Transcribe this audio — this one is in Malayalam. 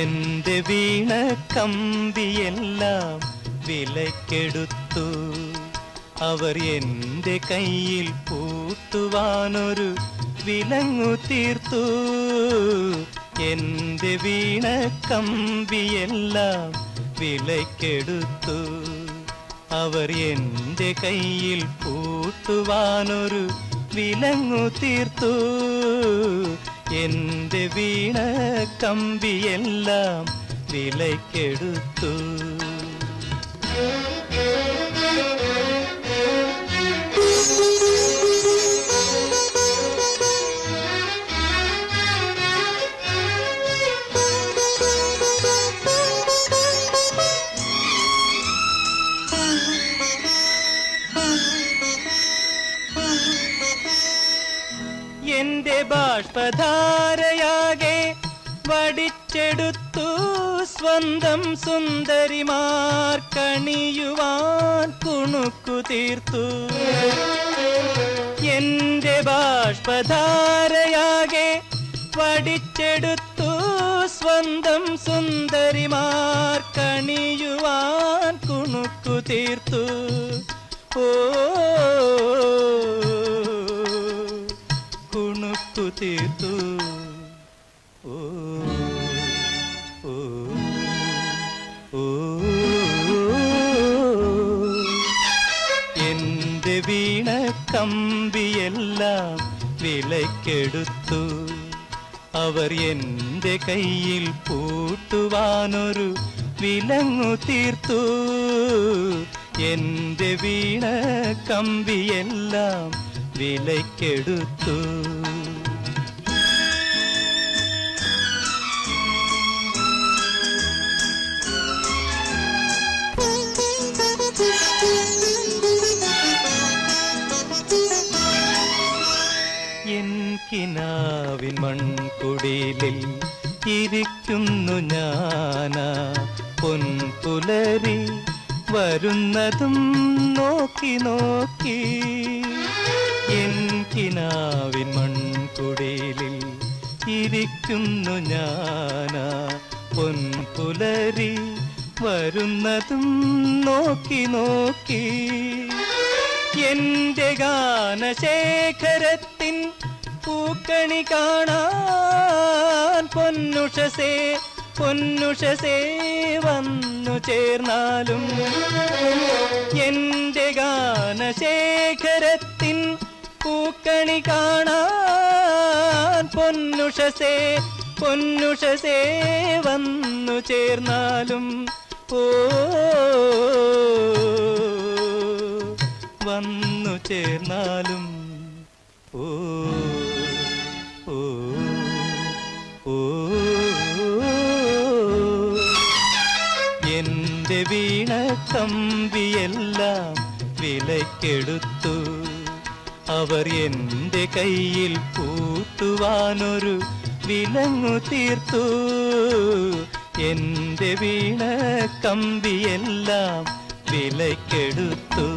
എന്റെ വീണ കമ്പിയെല്ലാം വിലക്കെടുത്തു അവർ എന്റെ കയ്യിൽ പൂട്ടുവാനൊരു വിലങ്ങു തീർത്തു. എന്റെ വീണ കമ്പിയെല്ലാം വിലക്കെടുത്തു അവർ എന്റെ കയ്യിൽ പൂട്ടുവാനൊരു വിലങ്ങു തീർത്തു. എന്റെ വീണ കമ്പിയെല്ലാം വിലക്കെടുത്തു എന്റെ ബാഷ്പധാരയാകെ വടിച്ചെടുത്തു സ്വന്തം സുന്ദരിമാർ കണിയുവാൻ കുണുക്കു തീർത്തു. എന്റെ ബാഷ്പധാരയാകെ വടിച്ചെടുത്തു സ്വന്തം സുന്ദരിമാർ കണിയുവാൻ കുണുക്കു തീർത്തു. ഓ കുണുക്കു തീർത്തു. ഓ ഓ ഓ. എന്റെ വീണ കമ്പിയെല്ലാം വിലക്കെടുത്തു അവർ എന്റെ കയ്യിൽ പൂട്ടുവാനൊരു വിലങ്ങു തീർത്തു. എന്റെ വീണ കമ്പിയെല്ലാം വിലക്കെടുത്തു കിനാവിൻ മൺകുടിലിൽ ഇരിക്കുന്നു ഞാനാ. പൊൻപുലരി വരുന്നതും നോക്കി നോക്കി. എൻ കിനാവിൻ മൺകുടിലിൽ ഇരിക്കുന്നു ഞാനാ. പൊൻപുലരി വരുന്നതും നോക്കി നോക്കി. എന്റെ ഗാനശേഖരത്തിൻ പൂക്കണി കാണാൻ പൊന്നുഷസേ പൊന്നുഷസേ വന്നു ചേർന്നാലും എന്റെ ഗാനശേഖരത്തിൻ പൂക്കണി കാണാൻ പൊന്നുഷസേ പൊന്നുഷസേ വന്നു ചേർന്നാലും ഓ വന്നു ചേർന്നാലും ഓ. എന്റെ വീണ കമ്പിയെല്ലാം വിലക്കെടുത്തു അവർ എന്റെ കയ്യിൽ പൂട്ടുവാനൊരു വിലങ്ങു തീർത്തു. എന്റെ വീണ കമ്പിയെല്ലാം വിലക്കെടുത്തു